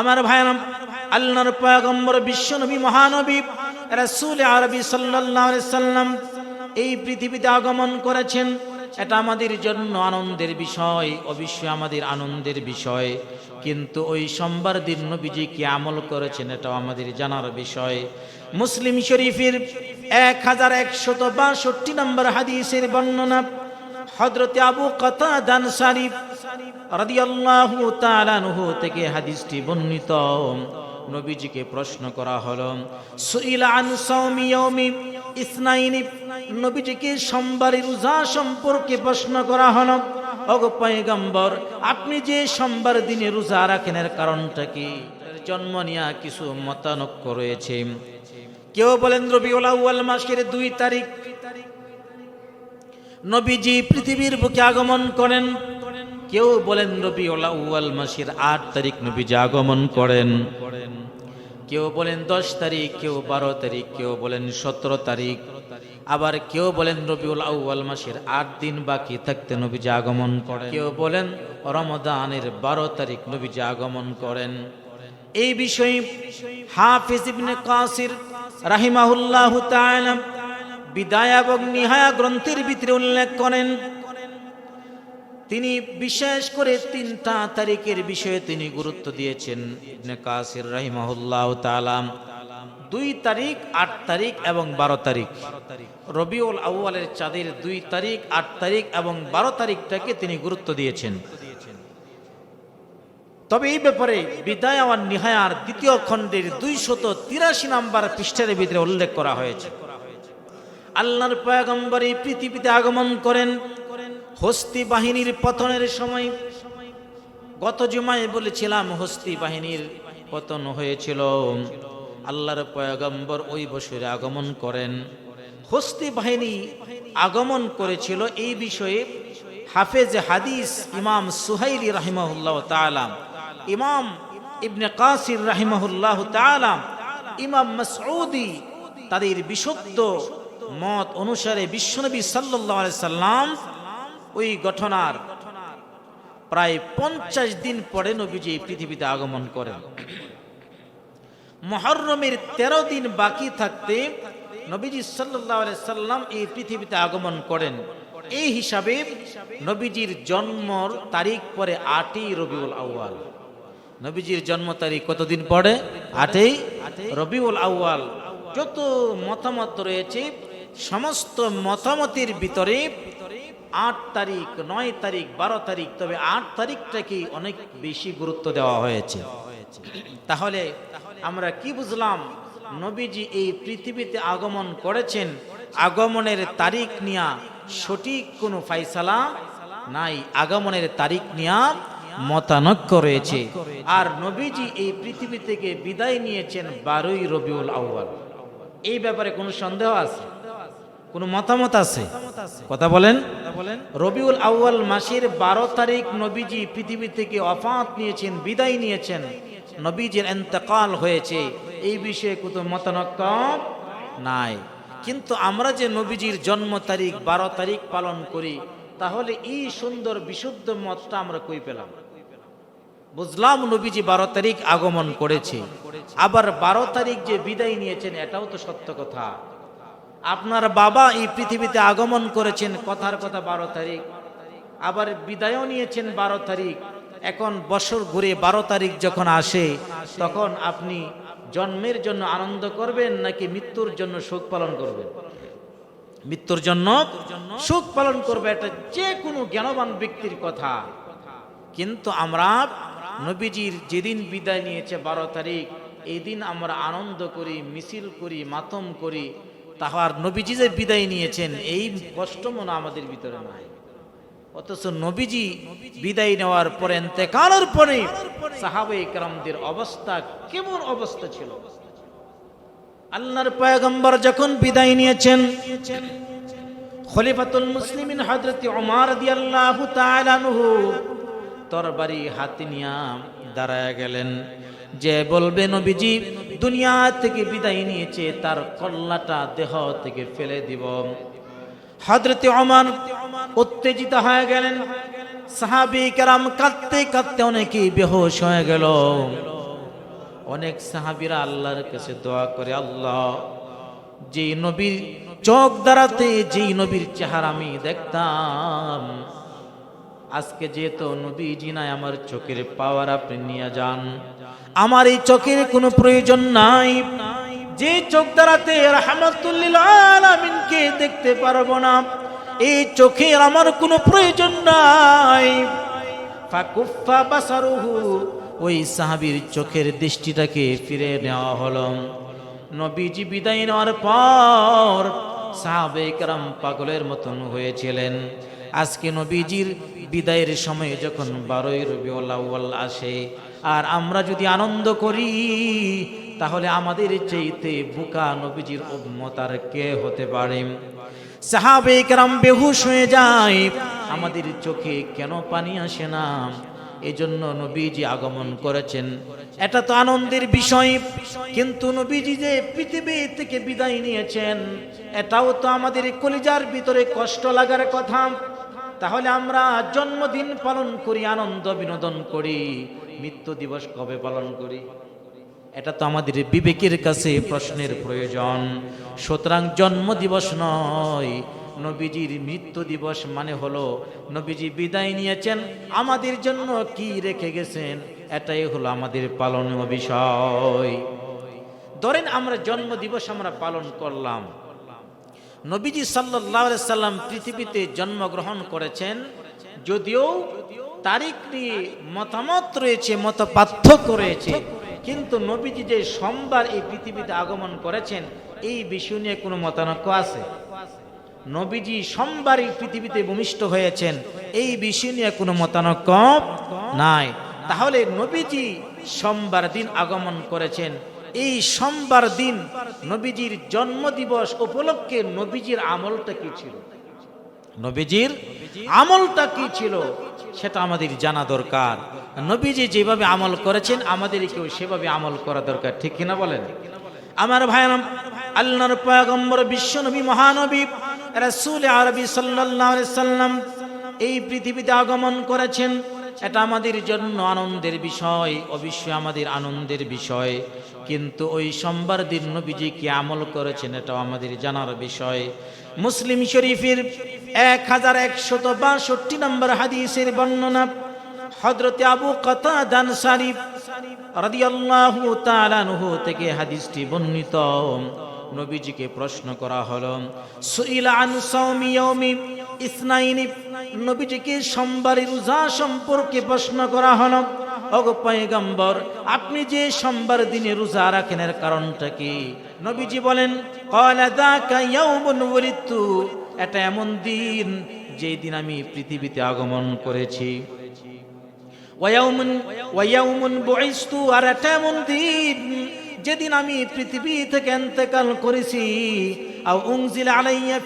আমার ভাইরাম আল্লাহর পয়গম্বর, বিশ্বনবী, মহানবী রাসূল আরবি সাল্লাল্লাহু আলাইহি সাল্লাম এই পৃথিবীতে আগমন করেছেন। এটা আমাদের জন্য আনন্দের বিষয়, অবশ্যই আমাদের আনন্দের বিষয়। কিন্তু ওই সোমবার দিন নবীজি কি আমল করেছেন, এটাও আমাদের জানার বিষয়। মুসলিম শরীফের এক হাজার একশত বাষট্টি নম্বর হাদিসের বর্ণনা হজরতে আবু কথা দান সারিফ রাদিয়াল্লাহু তাআলা আনহু থেকে হাদিসটি বর্ণিত। নবীজিকে প্রশ্ন করা হলো, সুইলা আন সাওমি ইয়াউমি ইসনাইনি? নবীজিকে সোমবারের রোজা সম্পর্কে প্রশ্ন করা হলো, ওগো পয়গম্বর, আপনি যে সোমবার দিনে রোজা রাখেন এর কারণটা কি? জন্ম নিয়ে কিছু মতানক্য রয়েছে। কেউ বলেন, রবিউল আউয়াল মাসের দুই তারিখ। নবীজি পৃথিবীর বুকে আগমন করেন কেউ বলেন রবিউল আউয়াল মাসের আট তারিখ নবীজি আগমন করেন। কেউ বলেন, দশ তারিখ। কেউ, বারো তারিখ। কেউ বলেন, সতেরো তারিখ। আবার কেউ বলেন রবিউল আউয়াল মাসের আট দিন বাকি থাকতে নবীজি আগমন করেন। কেউ বলেন রমদানের বারো তারিখ নবীজি আগমন করেন। এই বিষয়ে হাফিজ ইবনে কাসির রাহিমাহুল্লাহ তাআলা বিদায় এবং নিহায়া গ্রন্থের ভিতরে উল্লেখ করেন তিনি বিশেষ করে তিনটা তারিখের বিষয়ে তিনি গুরুত্ব দিয়েছেন। কাসির রাহিমাহুল্লাহ তাআলা। দুই তারিখ, আট তারিখ এবং বারো তারিখ। রবিউল আউয়ালের চাঁদের দুই তারিখ, আট তারিখ এবং বারো তারিখটাকে তিনি গুরুত্ব দিয়েছেন। তবে এই ব্যাপারে বিদায় নিহায়ার দ্বিতীয় খণ্ডের দুইশত তিরাশি নাম্বার পৃষ্ঠার ভিতরে উল্লেখ করা হয়েছে। আল্লাহর পয়গম্বর এই পৃথিবীতে আগমন করেন। হস্তি বাহিনীর পতনের সময় গত জুমায় বলেছিলাম, হস্তি বাহিনীর পতন হয়েছিল। আল্লাহর পয়গম্বর ওই বছরে আগমন করেন। হস্তি বাহিনী আগমন করেছিল এই বিষয়ে হাফেজ হাদিস ইমাম সুহাইলি রাহিমাহুল্লাহ তাআলা, ইমাম ইবনে কাসির রাহিমাহুল্লাহ তাআলা, ইমাম মাসউদি তাদের বিশুদ্ধ মত অনুসারে বিশ্বনবী আলাইহি সাল্লাম ওই ঘটনার প্রায় পঞ্চাশ দিন পরে নবীজি পৃথিবীতে আগমন করেন। মহরমের তেরো দিন বাকি থাকতে নবীজি সাল্লাম এই পৃথিবীতে আগমন করেন। এই হিসাবে নবীজির জন্মর তারিখ পরে আটই রবিউল আউয়াল। নবীজির জন্ম তারিখ কতদিন পরে আটই রবিউল আউয়াল। যত মতামত রয়েছে, সমস্ত মতামতের ভিতরে আট তারিখ, নয় তারিখ, বারো তারিখ, তবে আট তারিখটাকে অনেক বেশি গুরুত্ব দেওয়া হয়েছে? তাহলে আমরা কি বুঝলাম? নবীজি এই পৃথিবীতে আগমন করেছেন, আগমনের তারিখ নিয়া সঠিক কোনো ফাইসালা নাই, আগমনের তারিখ নিয়া মতানক্য রয়েছে। আর নবীজি এই পৃথিবী থেকে বিদায় নিয়েছেন বারোই রবিউল আউ্বাল এই ব্যাপারে কোনো সন্দেহ আছে? কোনো মতামত আছে? কথা বলেন। রবিউল আউয়াল মাসের বারো তারিখ নবীজি পৃথিবী থেকে অফাত নিয়েছেন, বিদায় নিয়েছেন। নবীজির এন্তকাল হয়েছে। এই বিষয়ে কোনো মতানক্য নাই। কিন্তু আমরা যে নবীজির জন্ম তারিখ, বারো তারিখ পালন করি, তাহলে এই সুন্দর বিশুদ্ধ মতটা আমরা কই পেলাম? বুঝলাম নবীজি বারো তারিখ আগমন করেছে। আবার বারো তারিখ যে বিদায় নিয়েছেন, এটাও তো সত্য কথা। আপনার বাবা এই পৃথিবীতে আগমন করেছেন, কথার কথা বারো তারিখ। আবার বিদায়ও নিয়েছেন বারো তারিখ। এখন বছর ঘুরে বারো তারিখ যখন আসে, তখন আপনি জন্মের জন্য আনন্দ করবেন নাকি মৃত্যুর জন্য শোক পালন করবেন? মৃত্যুর জন্য শোক পালন করবে এটা যে কোনো জ্ঞানবান ব্যক্তির কথা। কিন্তু আমরা নবীজির যেদিন বিদায় নিয়েছে বারো তারিখ এই দিন আমরা আনন্দ করি, মিছিল করি, মাতম করি তাহার নবীজি যে বিদায় নিয়েছেন, এই কষ্ট মনে আমাদের ভিতরে নাই। অথচ নবীজি বিদায় নেওয়ার পরে এতেকালের পরে সাহাবে কারামদের অবস্থা কেমন অবস্থা ছিল? আল্লাহর পয়গম্বর যখন বিদায় নিয়েছেন, খলিফাতুল মুসলিমিন হযরত ওমর রাদিয়াল্লাহু তাআলা তরবারি হাতে নিয়া দাঁড়ায় গেলেন। যে বলবে, নবীজি, দুনিয়া থেকে বিদায় নিয়েছে, তার কল্লাটা দেহ থেকে ফেলে দিব। হজরতে অমান উত্তেজিত হয়ে গেলেন। সাহাবি কেরাম কাঁদতে কাঁদতে অনেকেই বেহোশ হয়ে গেল। অনেক সাহাবিরা আল্লাহর কাছে দোয়া করে, আল্লাহ যে নবীর চোখ দ্বারাতে, যেই নবীর চেহারা আমি দেখতাম আজকে যেহেতু নবীজি নাই, আমার চোখের পাওয়ার আপনি নিয়ে যান। আমার এই চোখের কোনো প্রয়োজন নাই। যে চোখ দ্বারাতে রহমতুল্লিল আলামিনকে দেখতে পারব না, এই চোখের আমার কোনো প্রয়োজন নাই। ফাকুফা বাসারুহু, ওই সাহাবীর চোখের দৃষ্টিটাকে ফিরে নেওয়া হলো। নবীজি বিদায় নেওয়ার পর সাহাবে একরাম পাগলের মতন হয়েছিলেন। আজকে নবীজির বিদায়ের সময় যখন বারোই রবিউল আউ্বাল আসে, আর আমরা যদি আনন্দ করি, তাহলে আমাদের চাইতে বুকা নবীজির উম্মত কে হতে পারে? সাহাবে একরাম বেহুশ হয়ে যায়, আমাদের চোখে কেন পানি আসে না? এজন্য নবীজি আগমন করেছেন। এটা তো আনন্দের বিষয়, কিন্তু নবীজি যে পৃথিবী থেকে বিদায় নিয়েছেন, এটাও তো আমাদের কলিজার ভিতরে কষ্ট লাগার কথা। তাহলে আমরা জন্মদিন পালন করি, আনন্দ বিনোদন করি। মৃত্যু দিবস কবে পালন করি? এটা তো আমাদের বিবেকের কাছে প্রশ্নের প্রয়োজন। সুতরাং জন্ম দিবস নয়, নবীজির মৃত্যু দিবস মানে হলো, নবীজি বিদায় নিয়েছেন, আমাদের জন্য কি রেখে গেছেন, এটাই হলো আমাদের পালনীয় বিষয়। ধরেন আমরা জন্ম দিবস আমরা পালন করলাম নবীজি সাল্লাহ সাল্লাম পৃথিবীতে জন্মগ্রহণ করেছেন, যদিও তারিখ নিয়ে মতামত রয়েছে মত পার্থক্য রয়েছে, কিন্তু নবীজি যে সোমবার এই পৃথিবীতে আগমন করেছেন, এই বিষয় নিয়ে কোনো মতানক্য আছে? নবীজি সোমবার এই পৃথিবীতে ভূমিষ্ঠ হয়েছেন, এই বিষয় নিয়ে কোনো মতানক্য নাই। তাহলে নবীজি সোমবার দিন আগমন করেছেন এই সোমবার দিন নবীজির জন্মদিবস উপলক্ষে নবীজির আমলটা কি ছিল? নবীজির আমলটা কি ছিল? সেটা আমাদের জানা দরকার। নবীজি যেভাবে আমল করেছেন আমাদের কেউ সেভাবে আমল করা দরকার ঠিক কিনা বলেন? আমার ভাইরাম আল্লাহর পয়গম্বর বিশ্ব নবী মহানবী রাসূল আরবি সাল্লাল্লাহু আলাইহি সাল্লাম এই পৃথিবীতে আগমন করেছেন। এটা আমাদের জন্য আনন্দের বিষয়, অবশ্যই আমাদের আনন্দের বিষয়। কিন্তু ওই সোমবার দিন নবীজি কি আমল করেছেন এটাও আমাদের জানার বিষয়। মুসলিম শরীফের এক হাজার একশত বাষট্টি নম্বর হাদিসের বর্ণনা হজরতে আবু কথা দান সারিফ রাদিয়াল্লাহু তাআলা আনহু থেকে হাদিসটি বর্ণিত। নবীজিকে প্রশ্ন করা হলো, সুইলা আন সাওমি ইয়াউমি ইসনাইনি নবীজিকে সোমবারে রোজা সম্পর্কে প্রশ্ন করা হলো, ওগো পয়গম্বর, আপনি যে সোমবার দিনে রোজা রাখেন এর কারণটা কি? নবীজি বলেন এটা এমন দিন যেই দিন আমি পৃথিবীতে আগমন করেছি। আর এটা এমন দিন যেদিন আমি পৃথিবী থেকে এন্তেকাল করেছি।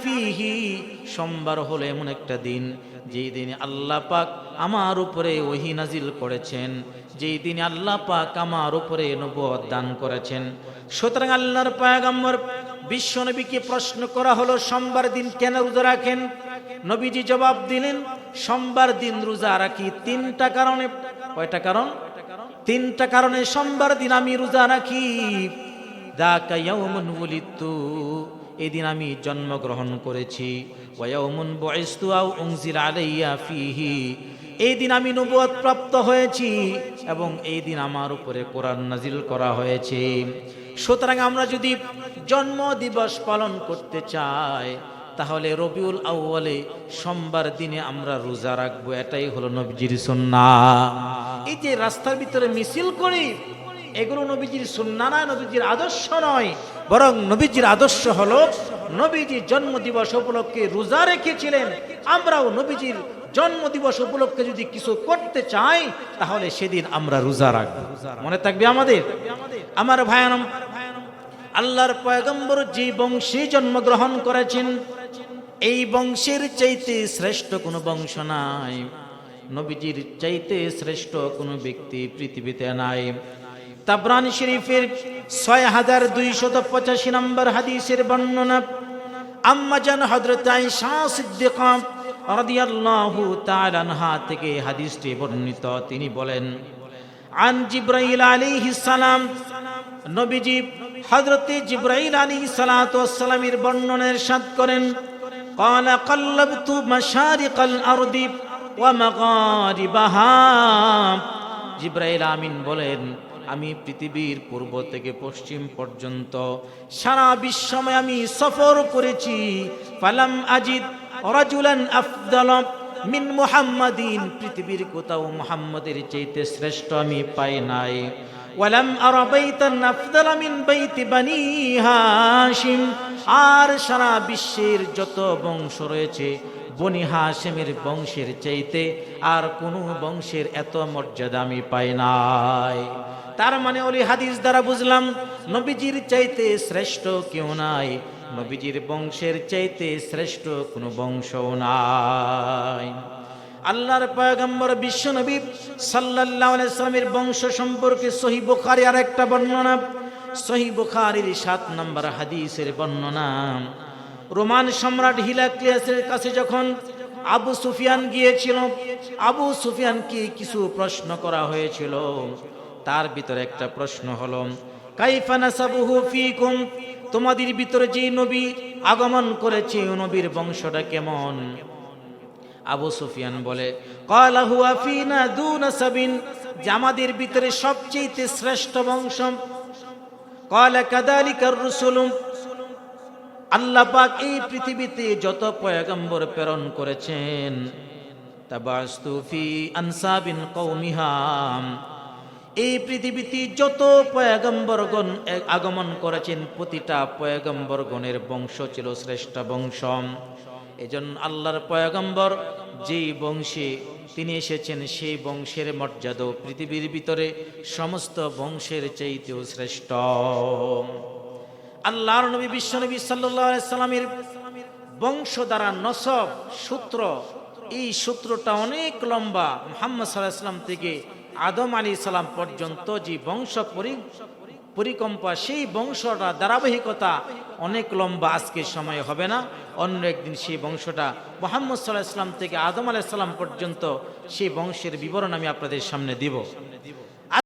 ফিহি, সোমবার হলো এমন একটা দিন যেই দিনে আল্লাহ পাক আমার উপরে ওহি নাজিল করেছেন যেই দিনে আল্লাহ পাক আমার উপরে নবুয়ত দান করেছেন। সুতরাং আল্লাহর পয়গম্বর বিশ্ব নবীকে প্রশ্ন করা হলো, সোমবার দিন কেন রোজা রাখেন? নবীজি জবাব দিলেন, সোমবার দিন রোজা রাখি তিনটা কারণে। কয়টা কারণ? তিনটা কারণে, সোমবার দিন আমি রোজা রাখি। ইয়াউমুন ওয়ালিদতু এদিন আমি জন্মগ্রহণ করেছি। ফিহি। এই দিন আমি নবুয়ত প্রাপ্ত হয়েছি এবং এই দিন আমার উপরে কোরআন নাজিল করা হয়েছে। সুতরাং আমরা যদি জন্ম দিবস পালন করতে চাই, তাহলে রবিউল আউ্বালে সোমবার দিনে আমরা রোজা রাখব। এটাই হলো নবীজির সুন্নাহ। এই যে রাস্তার ভিতরে মিছিল করি এগুলো নবীজির সুন্না না নবীজির আদর্শ নয়। বরং নবীজির আদর্শ হলো নবীজির জন্ম দিবস উপলক্ষে রোজা রেখেছিলেন। আমরাও নবীজির জন্ম দিবস উপলক্ষে যদি কিছু করতে চাই, তাহলে সেদিন আমরা রোজা রাখব। মনে থাকবে আমাদের? আমার ভায়ানম আল্লাহর পয়গম্বর যে বংশে জন্মগ্রহণ করেছেন, এই বংশের চাইতে শ্রেষ্ঠ কোনো বংশ নাই। নবীজির চাইতে শ্রেষ্ঠ কোনো ব্যক্তি পৃথিবীতে নাই। তাবরান শরীফের ছয় হাজার দুইশত পঁচাশি নম্বর হাদিসের বর্ণনা আম্মাজান হজরত আয়েশা সিদ্দিকা রাদিয়াল্লাহু তাআলা আনহা থেকে হাদিসটি বর্ণিত তিনি বলেন আন জিব্রাইল আলাইহিস সালাম নবীজি হযরতে জিব্রাইল আলাইহিস সালাতু ওয়াসসালামের বর্ণনার সাথ করেন قال قلبت مشارق الارض ومغاربها জিব্রাইল আমিন বলেন আমি পৃথিবীর পূর্ব থেকে পশ্চিম পর্যন্ত সারা বিশ্বময় আমি সফর করেছি। ফালাম আজিদ রাজুলান আফদাল মিন মুহাম্মাদিন। পৃথিবীর কোথাও মুহাম্মাদের চাইতে শ্রেষ্ঠ আমি পাই নাই। ওয়ালাম আরা বাইতান আফদাল মিন বাইতি বানি হাশিম। আর সারা বিশ্বের যত বংশ রয়েছে, বনি হাশেমের বংশের চাইতে আর কোনো বংশের এত মর্যাদা আমি পাই নাই। তার মানে ওলি হাদিস দ্বারা বুঝলাম, নবীজির চাইতে শ্রেষ্ঠ কেউ নাই। নবীজির বংশের চাইতে শ্রেষ্ঠ কোনো বংশ নাই। আল্লাহর পয়গম্বর বিশ্ব নবী সাল্লাল্লাহু আলাইহি সাল্লামের বংশ সম্পর্কে সহি বুখারী আর একটা বর্ণনা। সহি বুখারীর সাত নম্বর হাদিসের বর্ণনা। রোমান সম্রাট হিলাক্লিয়াসের কাছে যখন আবু সুফিয়ান গিয়েছিল, আবু সুফিয়ানকে কিছু প্রশ্ন করা হয়েছিল। তার ভিতরে একটা প্রশ্ন হলো, কাইফা নাসাবুহু ফিকুম? তোমাদের ভিতরে যে নবী আগমন করেছে নবীর বংশটা কেমন? আবু সুফিয়ান বলে, কলা হুয়া ফিনা দুন সাবিন যে আমাদের ভিতরে সবচেয়ে শ্রেষ্ঠ বংশ। কলা কাদালিকার রসুলুম। আল্লাহ পাক এই পৃথিবীতে যত পয়গম্বর প্রেরণ করেছেন, তাবাস্তু ফি আনসাবিন কৌমিহাম এই পৃথিবীতে যত পয়গম্বরগণ আগমন করেছেন, প্রতিটা পয়গম্বরগণের বংশ ছিল শ্রেষ্ঠ বংশ। এজন্য আল্লাহর পয়গম্বর, যেই বংশে তিনি এসেছেন, সেই বংশের মর্যাদা পৃথিবীর ভিতরে সমস্ত বংশের চাইতেও শ্রেষ্ঠ। আল্লাহর নবী, বিশ্বনবী সাল্লামের বংশ দ্বারা নসব, সূত্র, এই সূত্রটা অনেক লম্বা। মুহাম্মদ সাল্লাহ থেকে আদম আলী ইসলাম পর্যন্ত যে বংশ পরি পরিকম্পা, সেই বংশটা, ধারাবাহিকতা অনেক লম্বা আজকের সময় হবে না। অন্য একদিন সেই বংশটা মোহাম্মদ সাল্লাহ ইসলাম থেকে আদম আলাইসাল্লাম পর্যন্ত সেই বংশের বিবরণ আমি আপনাদের সামনে দিব।